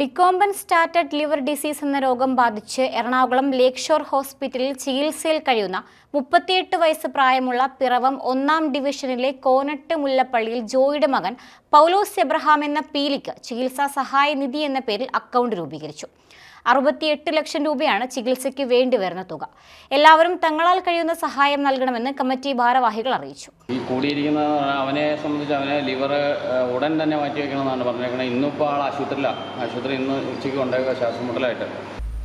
ഡിക്കോംബൻ started liver disease എന്ന രോഗം ബാധിച്ച് എറണാകുളം ലേക്ക് ഷോർ ഹോസ്പിറ്റലിൽ ചികിത്സയിൽ കഴിയുന്ന മുപ്പത്തിയെട്ട് വയസ്സ് പ്രായമുള്ള പിറവം ഒന്നാം ഡിവിഷനിലെ കോനട്ട് മുല്ലപ്പള്ളിയിൽ ജോയിയുടെ മകൻ പൗലോസ് എബ്രഹാം എന്ന പീലിക്ക് ചികിത്സാ സഹായ നിധി എന്ന പേരിൽ അക്കൗണ്ട് രൂപീകരിച്ചു. അറുപത്തിയെട്ട് ലക്ഷം രൂപയാണ് ചികിത്സയ്ക്ക് വേണ്ടി വരുന്ന തുക. എല്ലാവരും തങ്ങളാൽ കഴിയുന്ന സഹായം നൽകണമെന്ന് കമ്മിറ്റി ഭാരവാഹികൾ അറിയിച്ചു. ഈ കൂടിയിരിക്കുന്ന അവനെ സംബന്ധിച്ച് അവനെ ലിവർ ഉടൻ തന്നെ മാറ്റി വെക്കണമെന്നാണ് പറഞ്ഞേക്കുന്നത് ഇന്നിപ്പോൾ ആൾ ആശുപത്രിയിലാണ് ആശുപത്രി ഇന്ന് ഉച്ചയ്ക്ക് കൊണ്ടേക്കുക ശ്വാസം മുട്ടലായിട്ട്.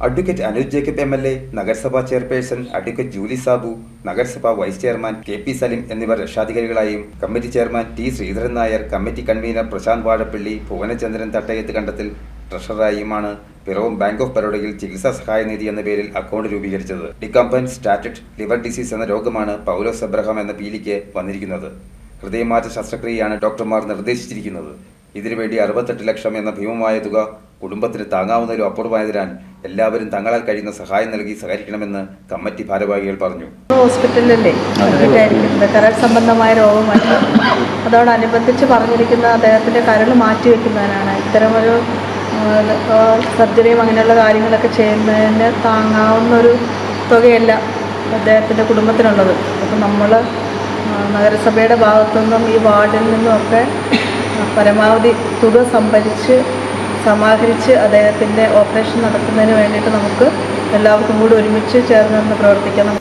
Advocate Anuj Jacob M L A നഗരസഭാ ചെയർപേഴ്സൺ അഡ്വക്കേറ്റ് ജൂലി സാബു നഗരസഭാ vice chairman K P Salim എന്നിവർ രക്ഷാധികാരികളായും committee chairman T Sreedharan Nair committee convener Prashanth Vazhappally Bhuvanachandran Thattayath Kandathil ട്രഷററായുമാണ് Piravam bank of ബറോഡയിൽ ചികിത്സാ സഹായ നിധി എന്ന പേരിൽ അക്കൗണ്ട് രൂപീകരിച്ചത്. ഡിക്കംപൻ സ്റ്റാറ്റഡ് ലിവർ ഡിസീസ് എന്ന രോഗമാണ് പൗലോസ് എബ്രഹാം എന്ന പീലിക്ക് വന്നിരിക്കുന്നത്. ഹൃദയമാറ്റ ശസ്ത്രക്രിയയാണ് ഡോക്ടർമാർ നിർദ്ദേശിച്ചിരിക്കുന്നത്. ഇതിനുവേണ്ടി അറുപത്തെട്ട് ലക്ഷം എന്ന ഭീമമായ തുക കുടുംബത്തിന് താങ്ങാവുന്നതിലും അപ്പുറമായതിനാൽ എല്ലാവരും തങ്ങളാൽ കഴിയുന്ന സഹായം നൽകി സഹകരിക്കണമെന്ന് കമ്മിറ്റി ഭാരവാഹികൾ പറഞ്ഞു. ഹോസ്പിറ്റലിലെ കരൾ സംബന്ധമായ രോഗമാണ് അതോടനുബന്ധിച്ച് പറഞ്ഞിരിക്കുന്ന അദ്ദേഹത്തിന്റെ കരൾ മാറ്റി വയ്ക്കുന്നതിനാണ് ഇത്തരമൊരു സർജറിയും അങ്ങനെയുള്ള കാര്യങ്ങളൊക്കെ ചെയ്യുന്നതിന് താങ്ങാവുന്ന ഒരു തുകയല്ല അദ്ദേഹത്തിന്റെ കുടുംബത്തിനുള്ളത്. അപ്പം നമ്മൾ നഗരസഭയുടെ ഭാഗത്തു നിന്നും ഈ വാർഡിൽ നിന്നുമൊക്കെ പരമാവധി തുക സംഭരിച്ച് സമാഹരിച്ച് അദ്ദേഹത്തിന്റെ ഓപ്പറേഷൻ നടത്തുന്നതിന് വേണ്ടിയിട്ട് നമുക്ക് എല്ലാവർക്കും കൂടി ഒരുമിച്ച് ചേർന്ന് പ്രവർത്തിക്കണം